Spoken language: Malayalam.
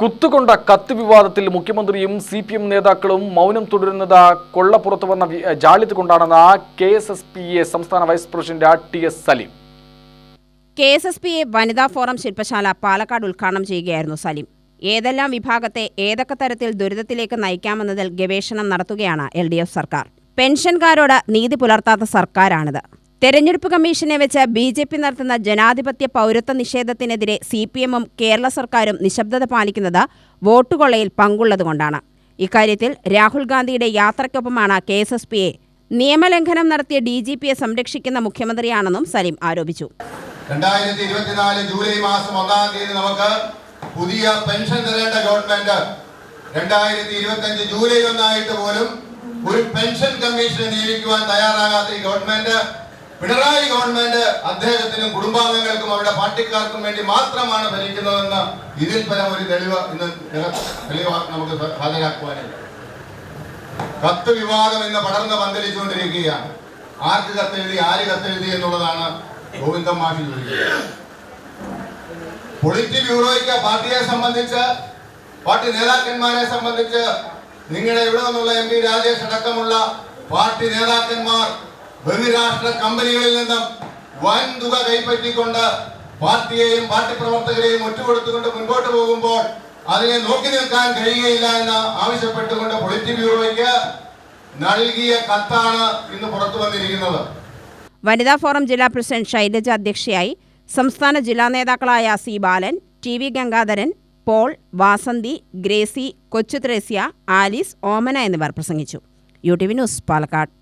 കുത്തുകൊണ്ട കത്ത് വിവാദത്തിൽ മുഖ്യമന്ത്രിയും സി പി എം നേതാക്കളും മൗനം തുടരുന്നത് കൊള്ളപ്പുറത്ത് വന്ന ജാളിത് കൊണ്ടാണെന്ന് K S S P A സംസ്ഥാന vice president T S Saleem. K S S P A വനിതാ ഫോറം ശില്പശാല പാലക്കാട് ഉദ്ഘാടനം ചെയ്യുകയായിരുന്നു സലീം. ഏതെല്ലാം വിഭാഗത്തെ ഏതൊക്കെ തരത്തിൽ ദുരിതത്തിലേക്ക് നയിക്കാമെന്നതിൽ ഗവേഷണം നടത്തുകയാണ് എൽ സർക്കാർ. പെൻഷൻകാരോട് നീതി പുലർത്താത്ത സർക്കാരാണിത്. തെരഞ്ഞെടുപ്പ് കമ്മീഷനെ വെച്ച് ബി ജെ പി നടത്തുന്ന ജനാധിപത്യ പൗരത്വ നിഷേധത്തിനെതിരെ സി പി എമ്മും കേരള സർക്കാരും നിശബ്ദത പാലിക്കുന്നത് വോട്ടുകൊള്ളയിൽ പങ്കുള്ളതുകൊണ്ടാണ് ഇക്കാര്യത്തിൽ രാഹുൽ ഗാന്ധിയുടെ യാത്രയ്ക്കൊപ്പമാണ് കെ എസ് എസ് പിയെ നിയമലംഘനം നടത്തിയ ഡി ജി പിയെ സംരക്ഷിക്കുന്ന മുഖ്യമന്ത്രിയാണെന്നും സലീം ആരോപിച്ചു. രണ്ടായിരത്തി ഇരുപത്തിനാല് ജൂലൈ മാസം ഒന്നാം തീയതി നമുക്ക് പുതിയ പെൻഷൻ തരേണ്ട ഗവൺമെന്റ് രണ്ടായിരത്തി ഇരുപത്തി ജൂലൈ ഒന്നായിട്ട് പോലും ഒരു പെൻഷൻ കമ്മീഷനെ നിയമിക്കുവാൻ തയ്യാറാകാത്ത ഈ ഗവൺമെന്റ് പിണറായി ഗവൺമെന്റ് അദ്ദേഹത്തിനും കുടുംബാംഗങ്ങൾക്കും അവരുടെ പാർട്ടിക്കാർക്കും വേണ്ടി മാത്രമാണ് ഭരിക്കുന്നതെന്ന് ഇതിൽ പരം ഒരു തെളിവ് ഇന്ന് തെളിവ് നമുക്ക് ഹാജരാക്കുവാനില്ല കത്ത് വിവാദം ഇന്ന് പടർന്ന് പന്തലിച്ചുകൊണ്ടിരിക്കുകയാണ്. ആർക്ക് കത്തെഴുതി ആര് കത്തെഴുതി എന്നുള്ളതാണ് ഗോവിന്ദൻ മാഷി പൊളിറ്റ് ബ്യൂറോയ്ക്ക് പാർട്ടിയെ സംബന്ധിച്ച് പാർട്ടി നേതാക്കന്മാരെ സംബന്ധിച്ച് നിങ്ങളെ ഇവിടെ നിന്നുള്ള എം പി രാജേഷ് അടക്കമുള്ള പാർട്ടി നേതാക്കന്മാർ ബഹുരാഷ്ട്ര കമ്പനികളിൽ നിന്നും വൻ തുക കൈപ്പറ്റിക്കൊണ്ട് പാർട്ടിയെയും പാർട്ടി പ്രവർത്തകരെയും ഒറ്റുകൊടുത്തുകൊണ്ട് മുൻപോട്ട് പോകുമ്പോൾ അതിനെ നോക്കി നിൽക്കാൻ കഴിയുകയില്ല എന്ന് ആവശ്യപ്പെട്ടുകൊണ്ട് പൊളിറ്റ് ബ്യൂറോയ്ക്ക് നൽകിയ കത്താണ് ഇന്ന് പുറത്തു വന്നിരിക്കുന്നത്. വനിതാ ഫോറം ജില്ലാ പ്രസിഡന്റ് ശൈലജ അധ്യക്ഷയായി സംസ്ഥാന ജില്ലാ നേതാക്കളായ C Balan T V Gangadharan Paul Vasanthi Gracy Kochu Thresia Alice Omana എന്നിവർ പ്രസംഗിച്ചു. U T V news Palakkad.